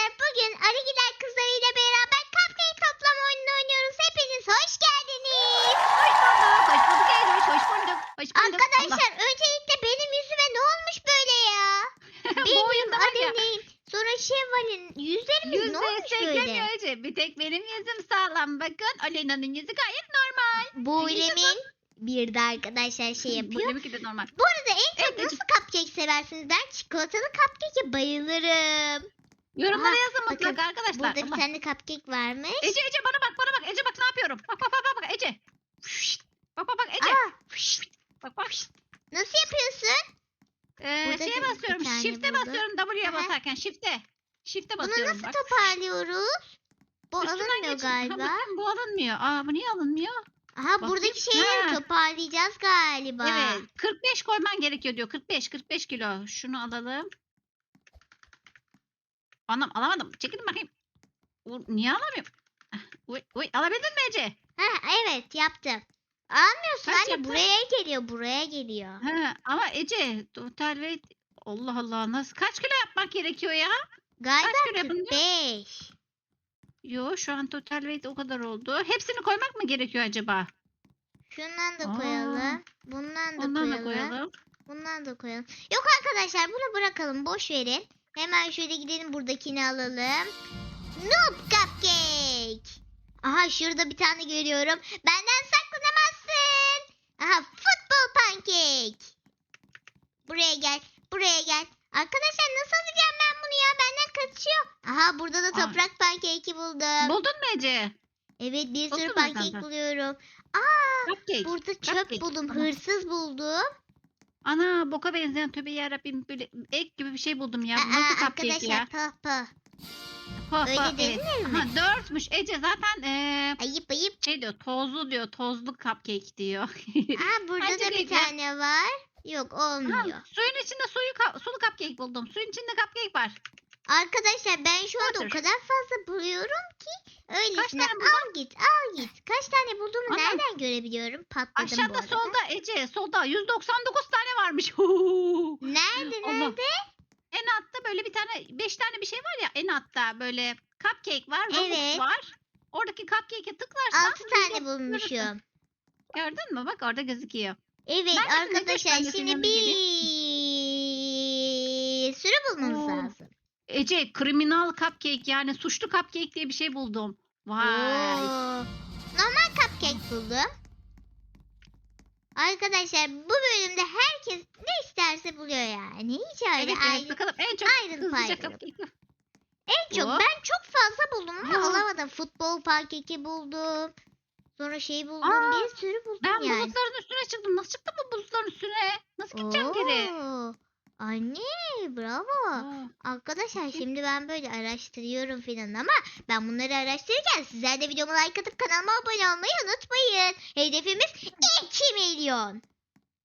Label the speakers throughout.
Speaker 1: Arkadaşlar bugün Arigiler kızlarıyla beraber cupcake toplama oyununu oynuyoruz. Hepiniz hoş geldiniz.
Speaker 2: Hoş bulduk. Hoş bulduk Eydoş. Hoş bulduk. Hoş bulduk.
Speaker 1: Arkadaşlar öncelikle benim yüzüme ne olmuş böyle ya?
Speaker 2: Allah. bu
Speaker 1: Benim. Adeneyim. Sonra Şevval'in yüzlerimiz
Speaker 2: Yüzde
Speaker 1: ne olmuş böyle?
Speaker 2: Bir tek benim yüzüm sağlam. Bakın Alena'nın yüzü gayet normal.
Speaker 1: Bu. Lemin bir de arkadaşlar şey
Speaker 2: Bu
Speaker 1: yapıyor.
Speaker 2: benimki de normal.
Speaker 1: Bu arada en çok
Speaker 2: Evet,
Speaker 1: nasıl cupcake seversiniz? Ben çikolatalı cupcake'e bayılırım.
Speaker 2: Yorumlara
Speaker 1: Aha,
Speaker 2: yazın mutlaka
Speaker 1: bakın,
Speaker 2: arkadaşlar.
Speaker 1: Burada bir
Speaker 2: Allah.
Speaker 1: tane cupcake varmış.
Speaker 2: Ece Ece bana bak bana bak. Ece bak ne yapıyorum. Bak bak bak bak, bak Ece. Fışt. Bak bak bak Ece.
Speaker 1: Aa,
Speaker 2: Bak bak.
Speaker 1: nasıl yapıyorsun?
Speaker 2: Ee,
Speaker 1: Burada
Speaker 2: şeye basıyorum. Shift'e basıyorum W'ye basarken. Shift'e. Shift'e
Speaker 1: Bunu
Speaker 2: basıyorum
Speaker 1: nasıl
Speaker 2: bak.
Speaker 1: toparlıyoruz? Bu
Speaker 2: Üstünden
Speaker 1: alınmıyor
Speaker 2: geçin. Ha,
Speaker 1: galiba.
Speaker 2: bakın bu alınmıyor. Aa bu niye alınmıyor?
Speaker 1: Aha
Speaker 2: Bakayım.
Speaker 1: buradaki şeyleri
Speaker 2: Ha.
Speaker 1: toparlayacağız galiba.
Speaker 2: Evet. 45 koyman gerekiyor diyor. 45 45 kilo. Şunu alalım. Anam alamadım. Çekilin bakayım. U- niye alamıyorum? Ah, Uy, uy, alabildin mi Ece?
Speaker 1: Ha, evet yaptım. Almıyorsun
Speaker 2: Kaç
Speaker 1: anne
Speaker 2: yaptın?
Speaker 1: buraya geliyor buraya geliyor.
Speaker 2: Ha, ama Ece total weight Allah Allah nasıl kaç kilo yapmak gerekiyor ya?
Speaker 1: Galiba
Speaker 2: Kaç kilo yapın diyor?
Speaker 1: 45.
Speaker 2: Yo şu an total weight o kadar oldu. Hepsini koymak mı gerekiyor acaba?
Speaker 1: Şundan da
Speaker 2: Aa.
Speaker 1: koyalım. Bundan da
Speaker 2: Ondan da
Speaker 1: koyalım.
Speaker 2: koyalım.
Speaker 1: Bundan da koyalım. Yok arkadaşlar bunu bırakalım boş verin. Hemen şöyle gidelim buradakini alalım. Noob Cupcake. Aha şurada bir tane görüyorum. Benden saklanamazsın. Aha futbol pancake. Buraya gel. Buraya gel. Arkadaşlar nasıl alacağım ben bunu ya? Benden kaçıyor. Aha burada da toprak pancake'i buldum.
Speaker 2: Buldun mu Ece?
Speaker 1: evet bir sürü
Speaker 2: sen de?
Speaker 1: buluyorum. Aa
Speaker 2: Cupcake.
Speaker 1: burada çöp
Speaker 2: Cupcake,
Speaker 1: buldum.
Speaker 2: tamam.
Speaker 1: Hırsız buldum.
Speaker 2: Ana boka benzeyen tövbe yarabbim böyle ek gibi bir şey buldum ya. Bu
Speaker 1: Aa,
Speaker 2: nasıl cupcake
Speaker 1: arkadaşlar
Speaker 2: ya?
Speaker 1: pah pah.
Speaker 2: Ha,
Speaker 1: Öyle
Speaker 2: evet.
Speaker 1: denir mi?
Speaker 2: Aha, dörtmüş. Ece zaten eee
Speaker 1: Ayıp ayıp.
Speaker 2: şey diyor tozlu diyor. Tozlu cupcake diyor.
Speaker 1: Aa burada
Speaker 2: Bence
Speaker 1: da bir
Speaker 2: ya.
Speaker 1: tane var. Yok
Speaker 2: Ha,
Speaker 1: olmuyor.
Speaker 2: suyun içinde suyu ka- sulu cupcake buldum. Suyun içinde cupcake var.
Speaker 1: Arkadaşlar ben şu anda o kadar fazla buluyorum ki öylesine
Speaker 2: tane buldun?
Speaker 1: al git al git. Kaç tane bulduğumu
Speaker 2: Ana.
Speaker 1: nereden görebiliyorum? Patladım bu
Speaker 2: Aşağıda
Speaker 1: arada.
Speaker 2: solda Ece solda 199 tane varmış.
Speaker 1: Nerede
Speaker 2: Allah.
Speaker 1: nerede?
Speaker 2: en altta böyle bir tane 5 tane bir şey var ya en altta böyle cupcake var, Robux
Speaker 1: Evet.
Speaker 2: var. Oradaki cupcake'e tıklarsan
Speaker 1: 6 tane
Speaker 2: görürsün.
Speaker 1: bulmuşum.
Speaker 2: Gördün mü? Bak orada gözüküyor.
Speaker 1: Evet arkadaşlar
Speaker 2: Ben senin
Speaker 1: şimdi bir sürü bulmamız lazım.
Speaker 2: Ece kriminal cupcake yani suçlu cupcake diye bir şey buldum. Vay.
Speaker 1: Oo. Normal cupcake buldum. Arkadaşlar bu bölümde herkes ne isterse buluyor yani. Hiç öyle
Speaker 2: Evet,
Speaker 1: ayrı.
Speaker 2: evet bakalım en çok hızlıca cupcake.
Speaker 1: En çok
Speaker 2: Hop.
Speaker 1: ben çok fazla buldum ama
Speaker 2: Aa.
Speaker 1: alamadım. Futbol pankeki buldum. Sonra şey buldum.
Speaker 2: Aa,
Speaker 1: bir sürü buldum
Speaker 2: Ben
Speaker 1: yani.
Speaker 2: bulutların üstüne çıktım. Nasıl çıktım bu bulutların üstüne? Nasıl gideceğim geri?
Speaker 1: Oo. Anne bravo.
Speaker 2: Aa,
Speaker 1: Arkadaşlar şimdi ben böyle araştırıyorum filan ama ben bunları araştırırken sizler de videoma like atıp kanalıma abone olmayı unutmayın. Hedefimiz 2 milyon.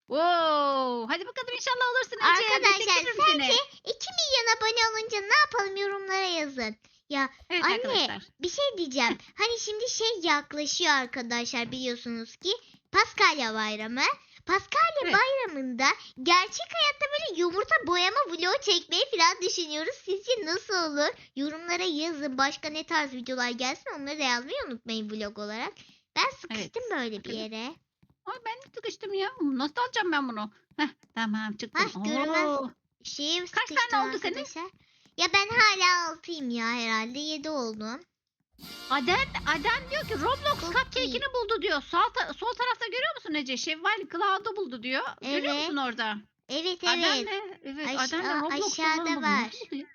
Speaker 2: Wow. Hadi bakalım inşallah olursun Ece.
Speaker 1: Arkadaşlar
Speaker 2: Desteklerim seni.
Speaker 1: sence 2 milyon abone olunca ne yapalım yorumlara yazın. Ya
Speaker 2: Evet
Speaker 1: Anne,
Speaker 2: arkadaşlar.
Speaker 1: bir şey diyeceğim. hani şimdi şey yaklaşıyor arkadaşlar biliyorsunuz ki Paskalya bayramı. Paskalya
Speaker 2: Evet.
Speaker 1: bayramında gerçek hayatta böyle yumurta boyama vlogu çekmeyi falan düşünüyoruz. Sizce nasıl olur? Yorumlara yazın. Başka ne tarz videolar gelsin onları da yazmayı unutmayın vlog olarak. Ben sıkıştım böyle bir yere.
Speaker 2: Ay ben de sıkıştım ya. Nasıl alacağım ben bunu? Heh, tamam çıktım.
Speaker 1: Hah, görünmez.
Speaker 2: Oo.
Speaker 1: Şeye
Speaker 2: Kaç tane oldu senin?
Speaker 1: Ya ben hala altıyım ya herhalde. Yedi oldum.
Speaker 2: Aden, Aden diyor ki Roblox
Speaker 1: Çok
Speaker 2: cupcake'ini buldu diyor. Sol, ta- sol tarafta görüyor musun Ece? Şevval Cloud'u buldu diyor. Görüyor
Speaker 1: Evet.
Speaker 2: musun orada?
Speaker 1: Evet evet.
Speaker 2: de, evet de Roblox
Speaker 1: aşağıda var.
Speaker 2: Oluyor?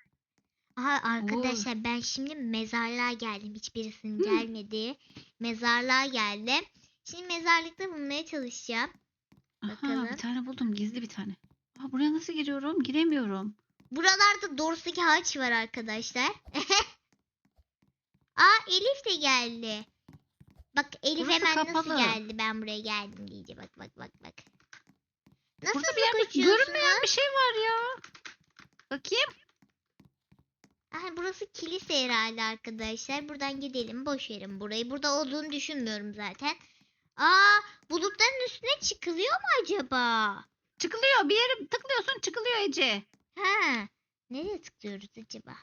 Speaker 1: Aha arkadaşlar ben şimdi mezarlığa geldim. Hiçbirisinin
Speaker 2: Hı.
Speaker 1: gelmediği mezarlığa geldim. Şimdi mezarlıkta bulmaya çalışacağım.
Speaker 2: Aha,
Speaker 1: Bakalım.
Speaker 2: bir tane buldum. Gizli bir tane. Aa, buraya nasıl giriyorum? Giremiyorum.
Speaker 1: Buralarda Dors'taki haç var arkadaşlar. Aa Elif de geldi. Bak Elif
Speaker 2: Burası
Speaker 1: hemen nasıl
Speaker 2: kapalı.
Speaker 1: geldi ben buraya geldim diyece bak bak bak bak. Nasıl
Speaker 2: Burada bir yerde görünmeyen bir şey var ya. Bakayım.
Speaker 1: Aha, burası kilise herhalde arkadaşlar. Buradan gidelim. Boş verin burayı. Burada olduğunu düşünmüyorum zaten. Aa, bulutların üstüne çıkılıyor mu acaba?
Speaker 2: Çıkılıyor. Bir yere tıklıyorsun çıkılıyor Ece.
Speaker 1: Ha. Nereye tıklıyoruz acaba?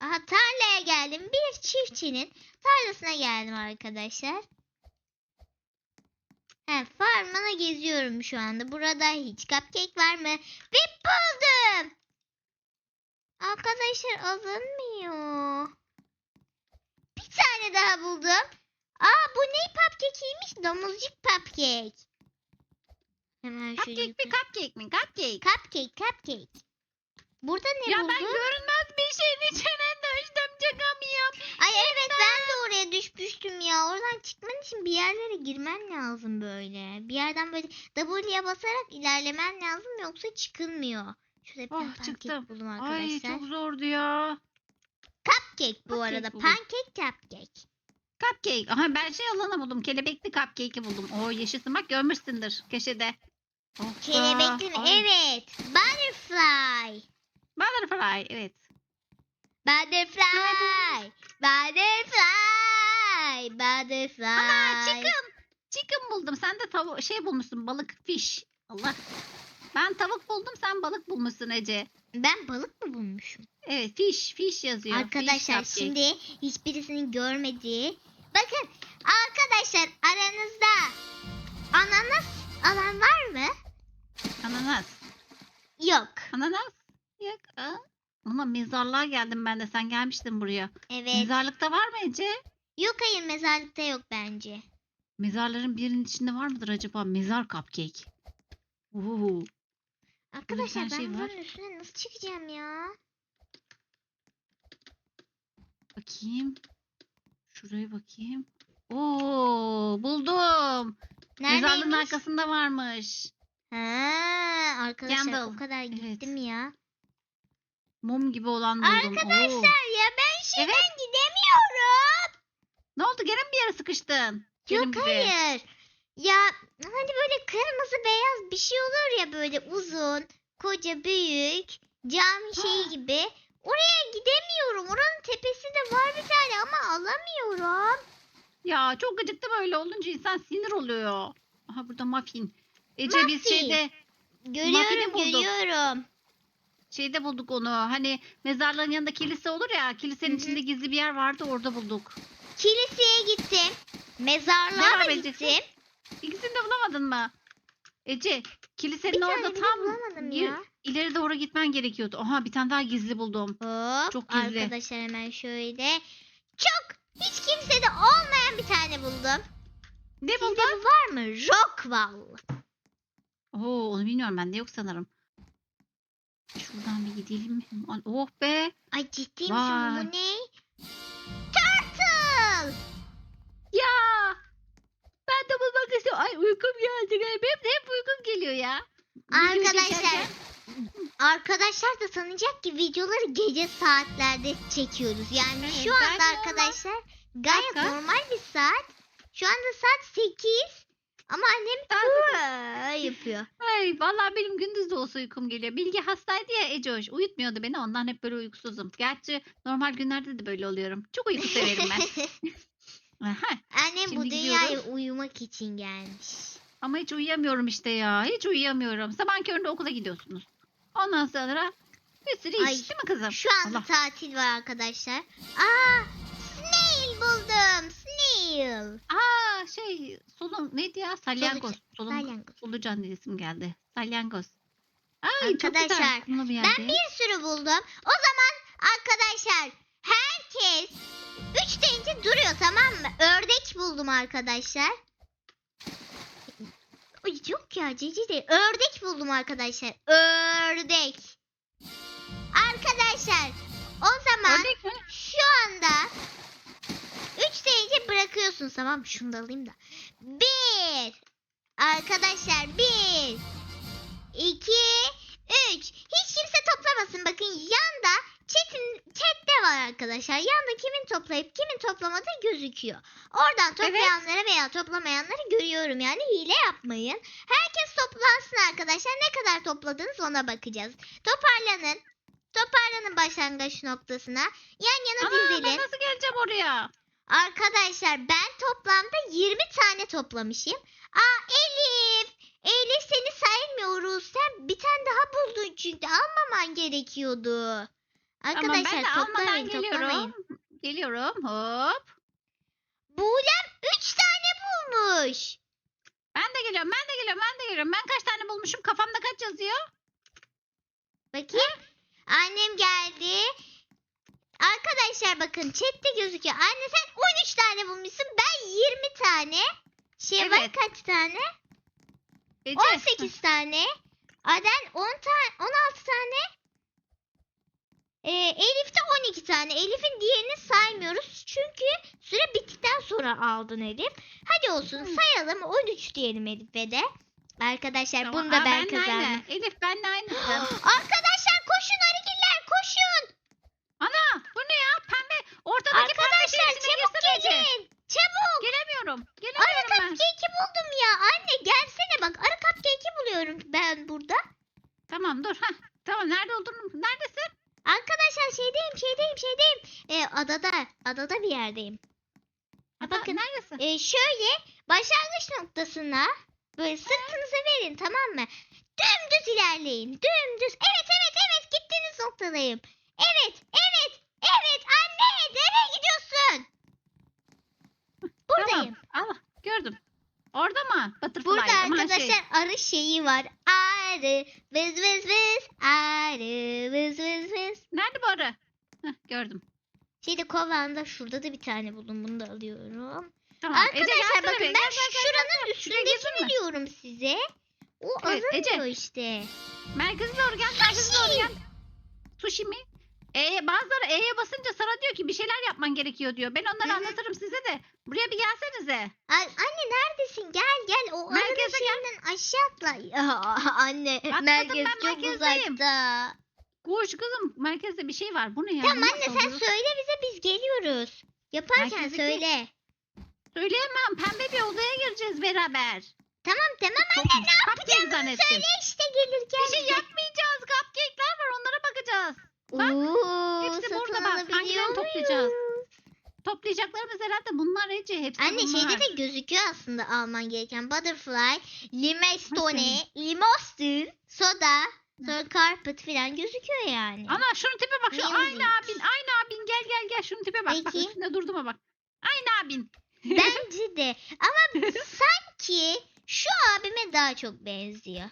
Speaker 1: Aha tarlaya geldim. Bir çiftçinin tarlasına geldim arkadaşlar. He, farmına geziyorum şu anda. Burada hiç cupcake var mı? Ve buldum. Arkadaşlar alınmıyor. Bir tane daha buldum. Aa bu ne cupcake'iymiş? Domuzcuk cupcake. Hemen şöyle
Speaker 2: Cupcake mi
Speaker 1: yukarı-
Speaker 2: cupcake mi? Cupcake.
Speaker 1: Cupcake, cupcake. Burada ne
Speaker 2: Ya
Speaker 1: buldun?
Speaker 2: ben görünmez bir şeyin içine
Speaker 1: evet ben de oraya düşmüştüm ya. Oradan çıkman için bir yerlere girmen lazım böyle. Bir yerden böyle W'ye basarak ilerlemen lazım yoksa çıkılmıyor. Şurada bir tane
Speaker 2: Oh, çıktım.
Speaker 1: buldum
Speaker 2: Ay
Speaker 1: arkadaşlar.
Speaker 2: çok zordu ya.
Speaker 1: Cupcake bu
Speaker 2: Cupcake
Speaker 1: arada.
Speaker 2: buldum.
Speaker 1: Pankek cupcake.
Speaker 2: Cupcake. Aha ben şey alanı buldum. Kelebekli cupcake'i buldum. O yeşilsin bak görmüşsündür köşede. Oh be.
Speaker 1: Kelebekli mi?
Speaker 2: Ay,
Speaker 1: Evet. Butterfly.
Speaker 2: Butterfly evet.
Speaker 1: Butterfly. Butterfly. Butterfly.
Speaker 2: Ana chicken. Chicken buldum. Sen de tavuk şey bulmuşsun balık fish. Allah. Ben tavuk buldum sen balık bulmuşsun Ece.
Speaker 1: Ben balık mı bulmuşum?
Speaker 2: Evet fish fish yazıyor.
Speaker 1: Arkadaşlar
Speaker 2: cupcake.
Speaker 1: şimdi hiçbirisinin görmediği. Bakın arkadaşlar aranızda ananas alan var mı?
Speaker 2: Ananas.
Speaker 1: Yok.
Speaker 2: Ananas. Yok. Aa. Ama mezarlığa geldim ben de. Sen gelmiştin buraya.
Speaker 1: Evet.
Speaker 2: Mezarlıkta var mı Ece?
Speaker 1: Yok hayır mezarlıkta yok bence.
Speaker 2: Mezarların birinin içinde var mıdır acaba? Mezar cupcake. Oo.
Speaker 1: Arkadaşlar ben
Speaker 2: şey
Speaker 1: bunun üstüne nasıl çıkacağım ya?
Speaker 2: Bakayım. Şuraya bakayım. Oo, buldum. Mezarlığın
Speaker 1: Neredeymiş?
Speaker 2: arkasında varmış.
Speaker 1: Ha, arkadaşlar o
Speaker 2: Candle.
Speaker 1: kadar
Speaker 2: Evet.
Speaker 1: gittim ya.
Speaker 2: Mum gibi olan buldum. Oo.
Speaker 1: Arkadaşlar ya ben şeyden
Speaker 2: Evet.
Speaker 1: gidemiyorum.
Speaker 2: Ne oldu? Gene mi bir yere sıkıştın? Benim
Speaker 1: Yok
Speaker 2: gibi.
Speaker 1: hayır. Ya hani böyle kırmızı beyaz bir şey olur ya böyle uzun, koca, büyük, cami şeyi gibi. Oraya gidemiyorum. Oranın tepesi de var bir tane ama alamıyorum.
Speaker 2: Ya çok gıcıktı böyle olunca insan sinir oluyor. Aha burada muffin. Ece biz
Speaker 1: Muffin.
Speaker 2: şeyde
Speaker 1: Görüyorum, görüyorum.
Speaker 2: Şeyde bulduk onu. Hani mezarlığın yanında kilise olur ya. Kilisenin
Speaker 1: Hı hı.
Speaker 2: içinde gizli bir yer vardı orada bulduk.
Speaker 1: Kiliseye gittim. Mezarlığa
Speaker 2: Devam
Speaker 1: da
Speaker 2: edeceksin.
Speaker 1: gittim.
Speaker 2: İkisini de bulamadın mı? Ece kilsenin
Speaker 1: Bir tane
Speaker 2: orada
Speaker 1: bile
Speaker 2: tam
Speaker 1: bulamadım
Speaker 2: gir-
Speaker 1: ya.
Speaker 2: ileri doğru gitmen gerekiyordu. Aha bir tane daha gizli buldum.
Speaker 1: Hop.
Speaker 2: Çok gizli.
Speaker 1: Arkadaşlar hemen şöyle. Çok hiç kimsede olmayan bir tane buldum.
Speaker 2: Ne
Speaker 1: Sizde
Speaker 2: buldun?
Speaker 1: bu var mı? Rockwall.
Speaker 2: Oo onu bilmiyorum bende yok sanırım. Şuradan bir gidelim Oh be.
Speaker 1: Ay ciddi misin
Speaker 2: Vay.
Speaker 1: bu ne? Turtle.
Speaker 2: Ya. Ben de bulmak istiyorum. Ay uykum geldi. Benim de hep uykum geliyor ya.
Speaker 1: Arkadaşlar arkadaşlar da sanacak ki videoları gece saatlerde çekiyoruz. Yani
Speaker 2: Evet,
Speaker 1: şu anda arkadaşlar gayet
Speaker 2: Dakika.
Speaker 1: normal bir saat. Şu anda saat 8 ama annem yapıyor.
Speaker 2: Ay vallahi benim gündüz de olsa uykum geliyor. Bilge hastaydı ya Ecoş. Uyutmuyordu beni. Ondan hep böyle uykusuzum. Gerçi normal günlerde de böyle oluyorum. Çok uyku severim ben. Aha.
Speaker 1: Annem bu
Speaker 2: Şimdi
Speaker 1: dünyaya
Speaker 2: gidiyoruz.
Speaker 1: uyumak için gelmiş.
Speaker 2: Ama hiç uyuyamıyorum işte ya. Hiç uyuyamıyorum. Sabah köründe okula gidiyorsunuz. Ondan sonra bir sürü iş
Speaker 1: Ay,
Speaker 2: değil mi kızım?
Speaker 1: Şu anda
Speaker 2: Allah.
Speaker 1: tatil var arkadaşlar. Aa, snail buldum. Snail.
Speaker 2: Aa şey solun neydi ya? Salyangoz. Solun,
Speaker 1: Salyangoz.
Speaker 2: solucan diye isim geldi. Salyangoz. Ay çok güzel.
Speaker 1: Arkadaşlar,
Speaker 2: bir
Speaker 1: Ben bir sürü buldum. O zaman arkadaşlar herkes 3 deyince duruyor tamam mı? Ördek buldum arkadaşlar. Ay yok ya cici de ördek buldum arkadaşlar. Ördek. Arkadaşlar o zaman şu anda 3 deyince bırakıyorsun tamam? Şunu da alayım da. 1 Arkadaşlar 1 2 3 Hiç kimse toplamasın. Bakın yanda chat'in chatte var arkadaşlar. Yanda kimin toplayıp kimin toplamadığı gözüküyor. Oradan toplayanları veya toplamayanları görüyorum. Yani hile yapmayın. Herkes toplansın arkadaşlar. Ne kadar topladınız ona bakacağız. Toparlanın. Toparlanın başlangıç noktasına. Yan yana
Speaker 2: Ana ben
Speaker 1: dizilin.
Speaker 2: nasıl geleceğim oraya?
Speaker 1: Arkadaşlar ben toplamda 20 tane toplamışım. Aa Elif. Elif seni saymıyoruz. Sen bir tane daha buldun çünkü almaman gerekiyordu.
Speaker 2: Tamam ben
Speaker 1: Arkadaşlar
Speaker 2: de almadan
Speaker 1: toplamayın
Speaker 2: geliyorum.
Speaker 1: toplamayın.
Speaker 2: Geliyorum. Hop.
Speaker 1: Buğlem 3 tane bulmuş.
Speaker 2: Ben de geliyorum. Ben de geliyorum. Ben de geliyorum. Ben kaç tane bulmuşum? Kafamda kaç yazıyor?
Speaker 1: Bakayım. Annem geldi. Arkadaşlar bakın chatte gözüküyor. Anne sen 13 tane bulmuşsun. Ben 20 tane. Şevval
Speaker 2: Evet.
Speaker 1: kaç tane?
Speaker 2: Ece.
Speaker 1: 18 tane. Aden 10 tane, 16 tane. Ee, Elif de 12 tane. Elif'in diğerini saymıyoruz. Çünkü süre bittikten sonra aldın Elif. Hadi olsun
Speaker 2: Hmm.
Speaker 1: sayalım. 13 diyelim Elif'e de. Arkadaşlar
Speaker 2: Tamam.
Speaker 1: bunu da
Speaker 2: Aa,
Speaker 1: ben
Speaker 2: benle
Speaker 1: kazandım.
Speaker 2: aynı. Elif benle aynısın.
Speaker 1: Arkadaşlar koşun arıgiller koşun.
Speaker 2: Ana bu ne ya? Pembe. Ortadaki
Speaker 1: Arkadaşlar
Speaker 2: içine
Speaker 1: çabuk
Speaker 2: girsene Ece.
Speaker 1: gelin. Çabuk.
Speaker 2: Gelemiyorum.
Speaker 1: Arı
Speaker 2: Gelemiyorum ben.
Speaker 1: cupcake'i buldum ya. Anne gelsene bak. Arı cupcake'i buluyorum ben burada.
Speaker 2: Tamam dur. Heh. Tamam nerede olduğunu. Neredesin?
Speaker 1: Arkadaşlar şeydeyim şeydeyim şeydeyim. Ee, adada. Adada bir yerdeyim.
Speaker 2: Ata,
Speaker 1: bakın.
Speaker 2: Neredesin?
Speaker 1: Ee, şöyle başlangıç noktasına böyle sırtınızı verin tamam mı? Dümdüz ilerleyin. Dümdüz. Evet evet evet gittiğiniz noktadayım. Evet evet anne nereye gidiyorsun? Buradayım.
Speaker 2: Tamam. Al. Gördüm. Orada mı? Butterfly.
Speaker 1: Burada
Speaker 2: şey.
Speaker 1: arkadaşlar arı şeyi var. Arı vız vız vız. Arı vız vız vız.
Speaker 2: Nerede bu arı? Heh, gördüm.
Speaker 1: Şeyde kovanda şurada da bir tane buldum. Bunu da alıyorum.
Speaker 2: Tamam. Ece
Speaker 1: Arkadaşlar
Speaker 2: gelsene
Speaker 1: bakın
Speaker 2: be.
Speaker 1: ben
Speaker 2: Gel,
Speaker 1: şuranın üstündekini diyorum size. O
Speaker 2: Evet, Ece.
Speaker 1: alınmıyor işte.
Speaker 2: Merkeze doğru gel. Merkeze doğru gel. Sushi mi? E, bazıları E'ye basınca sana diyor ki bir şeyler yapman gerekiyor diyor. Ben onları
Speaker 1: Hı hı.
Speaker 2: anlatırım size de. Buraya bir gelsenize.
Speaker 1: Ay, anne neredesin? Gel gel. O
Speaker 2: Merkeze gel.
Speaker 1: şeyinden aşağı atla. Ya, anne
Speaker 2: Atladım,
Speaker 1: merkez çok
Speaker 2: merkezdeyim.
Speaker 1: uzakta.
Speaker 2: Koş kızım. Merkezde bir şey var. Bu ne ya?
Speaker 1: Tamam anne sen
Speaker 2: oluyor?
Speaker 1: söyle bize biz geliyoruz. Yaparken
Speaker 2: Merkezdeki-
Speaker 1: söyle.
Speaker 2: Söyleyemem. Pembe bir odaya gireceğiz beraber.
Speaker 1: Tamam tamam
Speaker 2: Çok
Speaker 1: anne ne yapacağını
Speaker 2: zannettim.
Speaker 1: söyle işte gelirken.
Speaker 2: Bir şey yapmayacağız. Cupcake'ler var. Onlara bakacağız. bak.
Speaker 1: Oo,
Speaker 2: Hepsi burada bak. Hangilerini toplayacağız? Toplayacaklarımız herhalde bunlar Ece. Hepsi
Speaker 1: Anne
Speaker 2: bunlar.
Speaker 1: şeyde de gözüküyor aslında alman gereken butterfly, limestone, limostin, soda, sonra carpet falan gözüküyor yani.
Speaker 2: Ana şunun tipe bak. Şu aynı abin. Aynı abin. Gel gel gel. Şunun tipe bak. Bak
Speaker 1: Peki.
Speaker 2: üstünde durdu mu bak. Aynı abin.
Speaker 1: Bence de ama sanki şu abime daha çok benziyor.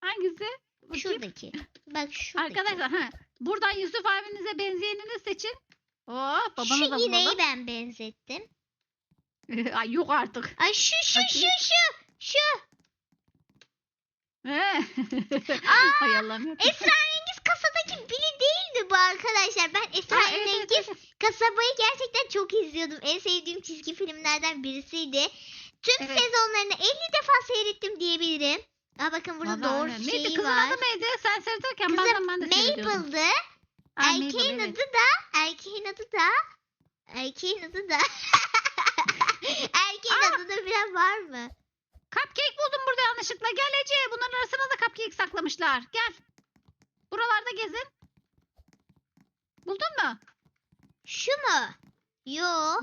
Speaker 2: Hangisi? Bakayım.
Speaker 1: Şuradaki. Bak şuradaki.
Speaker 2: Arkadaşlar ha, buradan Yusuf abinize benzeyenini seçin. Babanı da
Speaker 1: Şu
Speaker 2: bulalım.
Speaker 1: ben benzettim.
Speaker 2: Ay yok artık.
Speaker 1: Ay şu şu şu şu. Şu.
Speaker 2: He. Hay Allah'ım.
Speaker 1: Esrarengiz kasadaki biri değil mi bu arkadaşlar? Ben
Speaker 2: Aa, evet,
Speaker 1: Esrarengiz. Kasabayı gerçekten çok izliyordum. En sevdiğim çizgi filmlerden birisiydi. Tüm
Speaker 2: Evet.
Speaker 1: sezonlarını 50 defa seyrettim diyebilirim. Aa bakın burada
Speaker 2: Vallahi
Speaker 1: doğru
Speaker 2: öyle. Neydi
Speaker 1: şeyi
Speaker 2: kızın
Speaker 1: var.
Speaker 2: adı neydi? Sen seyretirken
Speaker 1: Kızım
Speaker 2: bazen ben de seyrediyordum. Mabel,
Speaker 1: Erkeğin
Speaker 2: evet.
Speaker 1: adı da erkeğin adı da erkeğin adı da erkeğin
Speaker 2: Aa!
Speaker 1: adı da bilen var mı?
Speaker 2: Cupcake buldum burada yanlışlıkla. Gel Ece. Bunların arasına da cupcake saklamışlar. Gel. Buralarda gezin. Buldun mu?
Speaker 1: Şu mu? Yo.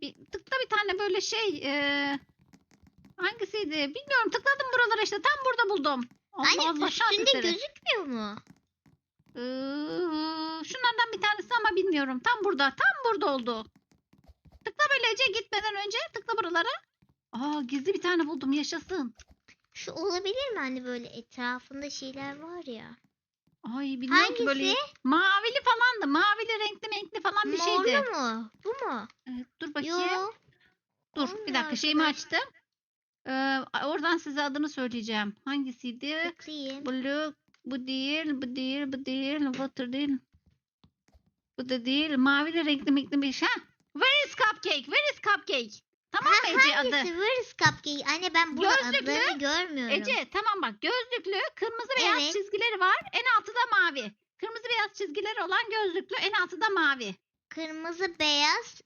Speaker 2: Bir, tıkla bir tane böyle şey. eee, hangisiydi? Bilmiyorum. Tıkladım buralara işte. Tam burada buldum. Allah
Speaker 1: Anne
Speaker 2: Allah
Speaker 1: üstünde gözükmüyor mu?
Speaker 2: Ee, şunlardan bir tanesi ama bilmiyorum. Tam burada. Tam burada oldu. Tıkla böyle Ece gitmeden önce. Tıkla buralara. Aa gizli bir tane buldum. Yaşasın.
Speaker 1: Şu olabilir mi hani böyle etrafında şeyler var ya.
Speaker 2: Ay bilmiyorum ki böyle
Speaker 1: Hangisi?
Speaker 2: mavili falandı. Mavili renkli renkli falan bir
Speaker 1: Morlu
Speaker 2: şeydi.
Speaker 1: mu? Bu mu?
Speaker 2: Evet, dur bakayım.
Speaker 1: Yo.
Speaker 2: Dur bir dakika
Speaker 1: olmuyor
Speaker 2: şeyimi açtım. Ee, oradan size adını söyleyeceğim. Hangisiydi?
Speaker 1: Bakayım.
Speaker 2: Blue bu değil, bu değil, bu değil, water değil. Bu da değil. Mavi renkli renkli bir şey. Where is cupcake? Where is cupcake? Tamam mı Ece adı?
Speaker 1: hangisi? Where is Cupcake? Anne ben burada
Speaker 2: Gözlüklü.
Speaker 1: adlarını görmüyorum.
Speaker 2: Ece tamam bak gözlüklü kırmızı beyaz
Speaker 1: Evet.
Speaker 2: çizgileri var. En altı da mavi. Kırmızı beyaz çizgileri olan gözlüklü en altı da mavi.
Speaker 1: Kırmızı beyaz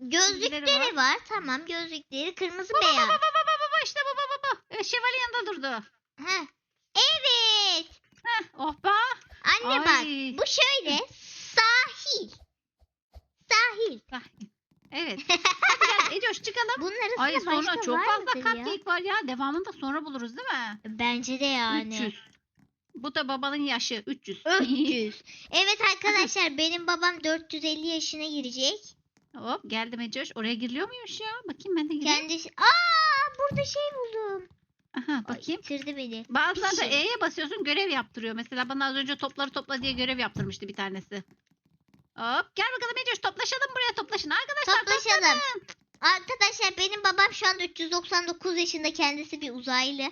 Speaker 1: gözlükleri
Speaker 2: Çizgileri
Speaker 1: var. Tamam gözlükleri kırmızı
Speaker 2: Baba
Speaker 1: beyaz.
Speaker 2: baba baba baba işte bu baba baba. Şevval'in yanında durdu.
Speaker 1: Heh. Evet.
Speaker 2: Heh, oh be.
Speaker 1: Anne
Speaker 2: Ay.
Speaker 1: bak bu şöyle sahil. Sahil.
Speaker 2: Evet. Hadi gel Ecoş çıkalım.
Speaker 1: Bunların
Speaker 2: Ay sonra çok fazla
Speaker 1: ya?
Speaker 2: cupcake var ya. Devamını da sonra buluruz değil mi?
Speaker 1: Bence de yani.
Speaker 2: 300. Bu da babanın yaşı 300.
Speaker 1: 300. Evet arkadaşlar benim babam 450 yaşına girecek.
Speaker 2: Hop geldim Ecoş. Oraya giriliyor muymuş ya? Bakayım ben de gireyim.
Speaker 1: Kendisi... Aa burada şey buldum.
Speaker 2: Aha
Speaker 1: Ay,
Speaker 2: bakayım.
Speaker 1: Kırdı beni.
Speaker 2: Bazıları da
Speaker 1: şey.
Speaker 2: E'ye basıyorsun görev yaptırıyor. Mesela bana az önce topları topla diye görev yaptırmıştı bir tanesi. Hop gel bakalım Ecoş toplaşalım buraya toplaşın arkadaşlar.
Speaker 1: Toplaşalım. Arkadaşlar benim babam şu anda 399 yaşında kendisi bir uzaylı.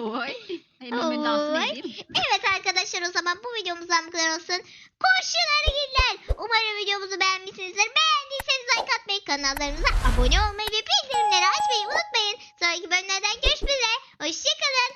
Speaker 2: Oy. Elimin dansını
Speaker 1: Oy.
Speaker 2: edeyim.
Speaker 1: Evet arkadaşlar o zaman bu videomuzdan bu kadar olsun. Koşun hareketler. Umarım videomuzu beğenmişsinizdir. Beğendiyseniz like atmayı, kanallarımıza abone olmayı ve bildirimleri açmayı unutmayın sonraki bölümlerden görüşmek üzere. Hoşçakalın.